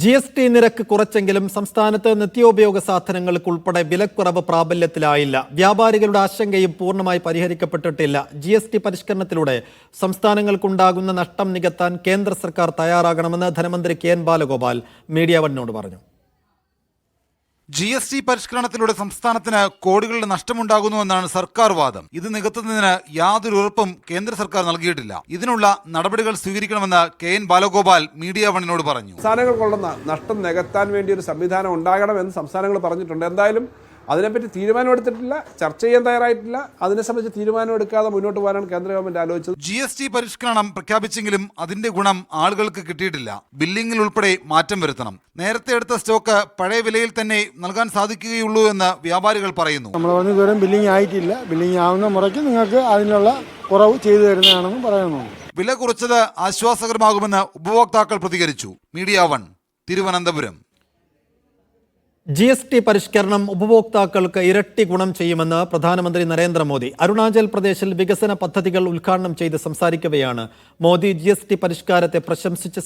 G S T നിരക്ക് കുറച്ചെങ്കിലും സംസ്ഥാനത്ത് നിത്യോപയോഗ സാധനങ്ങൾക്ക് ഉൾപ്പെടെ വിലക്കുറവ് പ്രാബല്യത്തിലായില്ല. വ്യാപാരികളുടെ ആശങ്കയും പൂർണമായി പരിഹരിക്കപ്പെട്ടിട്ടില്ല. ജി എസ് ടി പരിഷ്കരണത്തിലൂടെ സംസ്ഥാനങ്ങൾക്കുണ്ടാകുന്ന നഷ്ടം നികത്താൻ കേന്ദ്ര സർക്കാർ തയ്യാറാകണമെന്ന് ധനമന്ത്രി കെ എൻ ബാലഗോപാൽ മീഡിയ വണ്ണിനോട് പറഞ്ഞു. ജി എസ് ടി പരിഷ്കരണത്തിലൂടെ സംസ്ഥാനത്തിന് കോടികളുടെ നഷ്ടമുണ്ടാകുന്നുവെന്നാണ് സർക്കാർ വാദം. ഇത് നികത്തുന്നതിന് യാതൊരു ഉറപ്പും കേന്ദ്ര സർക്കാർ നൽകിയിട്ടില്ല. ഇതിനുള്ള നടപടികൾ സ്വീകരിക്കണമെന്ന് കെ എൻ ബാലഗോപാൽ മീഡിയ വണ്ണിനോട് പറഞ്ഞു. കൊള്ളുന്ന നഷ്ടം നികത്താൻ വേണ്ടി ഒരു സംവിധാനം ഉണ്ടാകണമെന്ന് സംസ്ഥാനങ്ങൾ പറഞ്ഞിട്ടുണ്ട്. എന്തായാലും അതിനെപ്പറ്റി തീരുമാനമെടുത്തിട്ടില്ല ചർച്ച ചെയ്യാൻ തയ്യാറായിട്ടില്ല. അതിനെ സംബന്ധിച്ച് തീരുമാനമെടുക്കാതെ മുന്നോട്ട് പോകാനാണ് കേന്ദ്ര ഗവൺമെന്റ് ആലോചിച്ചത്. ജി എസ് ടി പരിഷ്കരണം പ്രഖ്യാപിച്ചെങ്കിലും അതിന്റെ ഗുണം ആളുകൾക്ക് കിട്ടിയിട്ടില്ല. ബില്ലിംഗിൽ ഉൾപ്പെടെ മാറ്റം വരുത്തണം. നേരത്തെ എടുത്ത സ്റ്റോക്ക് പഴയ വിലയിൽ തന്നെ നൽകാൻ സാധിക്കുകയുള്ളൂ എന്ന് വ്യാപാരികൾ പറയുന്നു. നമ്മൾ പറഞ്ഞ് ഇതുവരെ ബില്ലിംഗ് ആയിട്ടില്ല. ബില്ലിംഗ് ആവുന്ന മുറയ്ക്ക് നിങ്ങൾക്ക് അതിനുള്ള കുറവ് ചെയ്തു തരുന്നതാണെന്ന് പറയുന്നു. വില കുറച്ചത് ആശ്വാസകരമാകുമെന്ന് ഉപഭോക്താക്കൾ പ്രതികരിച്ചു. Media one Thiruvananthapuram. G S T പരിഷ്കരണം ഉപഭോക്താക്കൾക്ക് ഇരട്ടി ഗുണം ചെയ്യുമെന്ന് പ്രധാനമന്ത്രി നരേന്ദ്രമോദി. അരുണാചൽ പ്രദേശിൽ വികസന പദ്ധതികൾ ഉദ്ഘാടനം ചെയ്ത് സംസാരിക്കവെയാണ് മോദി ജി പരിഷ്കാരത്തെ പ്രശംസിച്ച്